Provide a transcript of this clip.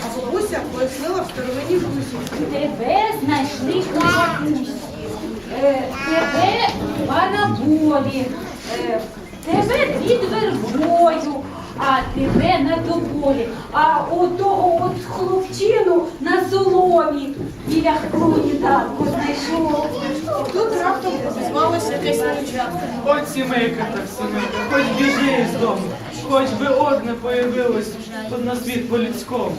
А бабуся пояснила в старовині Грузі. Тебе знайшли бабусі, е, тебе параболі, е, тебе під вербою, а тебе на тополі, а у того от хлопчика біля клуні татко знайшов. Тут раптом озвалося якесь мовчання. От сімейка так сімейка, хоч біжи з дому, хоч би одне появилось тут на світ по-людському.